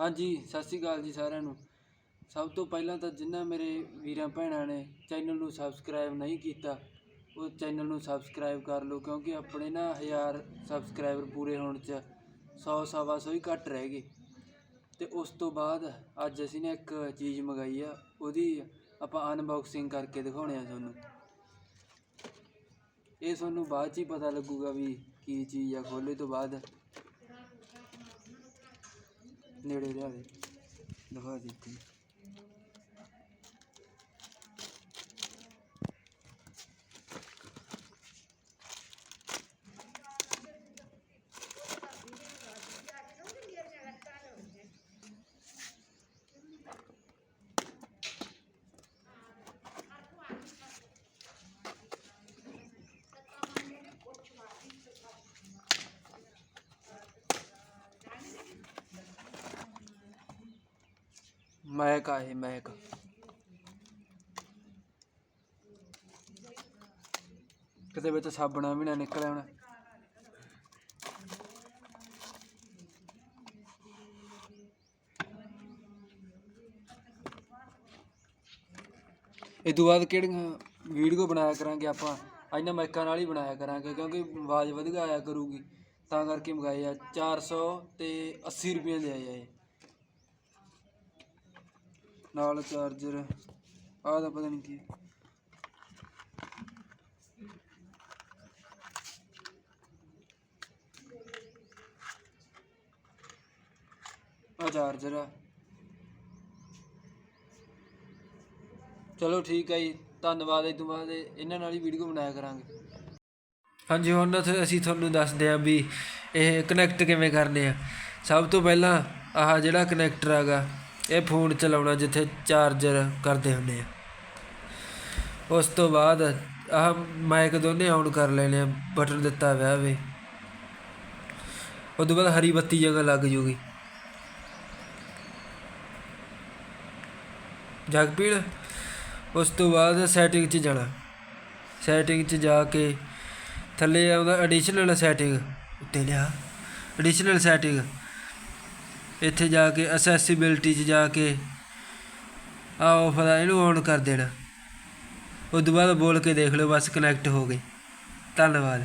ਹਾਂਜੀ, ਸਤਿ ਸ਼੍ਰੀ ਅਕਾਲ ਜੀ ਸਾਰਿਆਂ ਨੂੰ। ਸਭ ਤੋਂ ਪਹਿਲਾਂ ਤਾਂ ਜਿਨ੍ਹਾਂ ਮੇਰੇ ਵੀਰਾਂ ਭੈਣਾਂ ਨੇ ਚੈਨਲ ਨੂੰ ਸਬਸਕ੍ਰਾਈਬ ਨਹੀਂ ਕੀਤਾ, ਉਹ ਚੈਨਲ ਨੂੰ ਸਬਸਕ੍ਰਾਈਬ ਕਰ ਲਓ, ਕਿਉਂਕਿ ਆਪਣੇ ਨਾ ਹਜ਼ਾਰ ਸਬਸਕ੍ਰਾਈਬਰ ਪੂਰੇ ਹੋਣ 'ਚ 100 ਸਵਾ ਸੌ ਹੀ ਘੱਟ ਰਹਿ ਗਏ। ਤੇ ਉਸ ਤੋਂ ਬਾਅਦ ਅੱਜ ਅਸੀਂ ਨੇ ਇੱਕ ਚੀਜ਼ ਮੰਗਾਈ ਆ, ਉਹਦੀ ਆਪਾਂ ਅਨਬਾਕਸਿੰਗ ਕਰਕੇ ਦਿਖਾਉਣੇ ਆ ਤੁਹਾਨੂੰ। ਇਹ ਤੁਹਾਨੂੰ ਬਾਅਦ 'ਚ ਹੀ ਪਤਾ ਲੱਗੂਗਾ ਵੀ ਕੀ ਚੀਜ਼ ਆ ਖੋਲੇ ਤੋਂ ਬਾਅਦ। ਨੇੜੇ ਲਿਆ ਦੇ ਦਿਖਾ ਦਿੱਤੀ ਮੈਕ ਆ ਇਹ ਮੈਕ ਕਿਤੇ ਵਿੱਚ ਸਾਬਣਾ ਵੀ ਨਾ ਨਿਕਲ ਆਉਣਾ ਇਹ ਤੋਂ ਬਾਅਦ ਕਿਹੜੀਆਂ ਵੀਡੀਓ ਬਣਾਇਆ ਕਰਾਂਗੇ ਆਪਾਂ? ਇਹਨਾਂ ਮਾਈਕਾਂ ਨਾਲ ਹੀ ਬਣਾਇਆ ਕਰਾਂਗੇ, ਕਿਉਂਕਿ ਆਵਾਜ਼ ਵਧੀਆ ਆਇਆ ਕਰੂਗੀ। ਤਾਂ ਕਰਕੇ ਮੰਗਾਏ ਆ 400 ਤੇ 80 ਰੁਪਏ ਦੇ ਆਏ ਆ ਇਹ। ਨਾਲ ਚਾਰਜਰ, ਆਹ ਤਾਂ ਪਤਾ ਨਹੀਂ ਕੀ ਹੈ। ਚਾਰਜਰ ਆ। ਚਲੋ ਠੀਕ ਹੈ ਜੀ, ਧੰਨਵਾਦ ਇਹ ਤੋਂ ਬਾਅਦ ਇਹਨਾਂ ਨਾਲ ਹੀ ਵੀਡੀਓ ਬਣਾਇਆ ਕਰਾਂਗੇ। ਹਾਂਜੀ, ਹੁਣ ਅਸੀਂ- ਅਸੀਂ ਤੁਹਾਨੂੰ ਦੱਸਦੇ ਹਾਂ ਵੀ ਇਹ ਕਨੈਕਟ ਕਿਵੇਂ ਕਰਨੇ ਆ। ਸਭ ਤੋਂ ਪਹਿਲਾਂ ਆਹ ਜਿਹੜਾ ਕਨੈਕਟਰ ਹੈਗਾ ਇਹ ਫੋਨ ਚਲਾਉਣਾ ਜਿੱਥੇ ਚਾਰਜਰ ਕਰਦੇ ਹੁੰਦੇ ਆ। ਉਸ ਤੋਂ ਬਾਅਦ ਆਹ ਮਾਈਕ ਦੋਨੇ ਆਨ ਕਰ ਲੈਣੇ ਆ, ਬਟਨ ਦਿੱਤਾ ਹੋਇਆ ਵੇ। ਉਸ ਤੋਂ ਬਾਅਦ ਹਰੀ ਬੱਤੀ ਜਗ੍ਹਾ ਲੱਗ ਜੂਗੀ। ਜਗ ਪੀੜ ਉਸ ਤੋਂ ਬਾਅਦ ਸੈਟਿੰਗ 'ਚ ਜਾਣਾ। ਸੈਟਿੰਗ 'ਚ ਜਾ ਕੇ ਥੱਲੇ ਆਉਂਦਾ ਐਡੀਸ਼ਨਲ ਸੈਟਿੰਗ ਉੱਤੇ ਲਿਆ। ਐਡੀਸ਼ਨਲ ਸੈਟਿੰਗ ਇੱਥੇ ਜਾ ਕੇ ਅਸੈਸਿਬਿਲਟੀ 'ਚ ਜਾ ਕੇ। ਆ ਆਫ ਇਹਨੂੰ ਔਨ ਕਰ ਦੇਣਾ। ਉਸ ਤੋਂ ਬਾਅਦ ਬੋਲ ਕੇ ਦੇਖ ਲਓ, ਬਸ ਕਨੈਕਟ ਹੋ ਗਏ। ਧੰਨਵਾਦ।